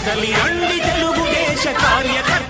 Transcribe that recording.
కదలి రండి తెలుగుదేశ కార్యకర్త.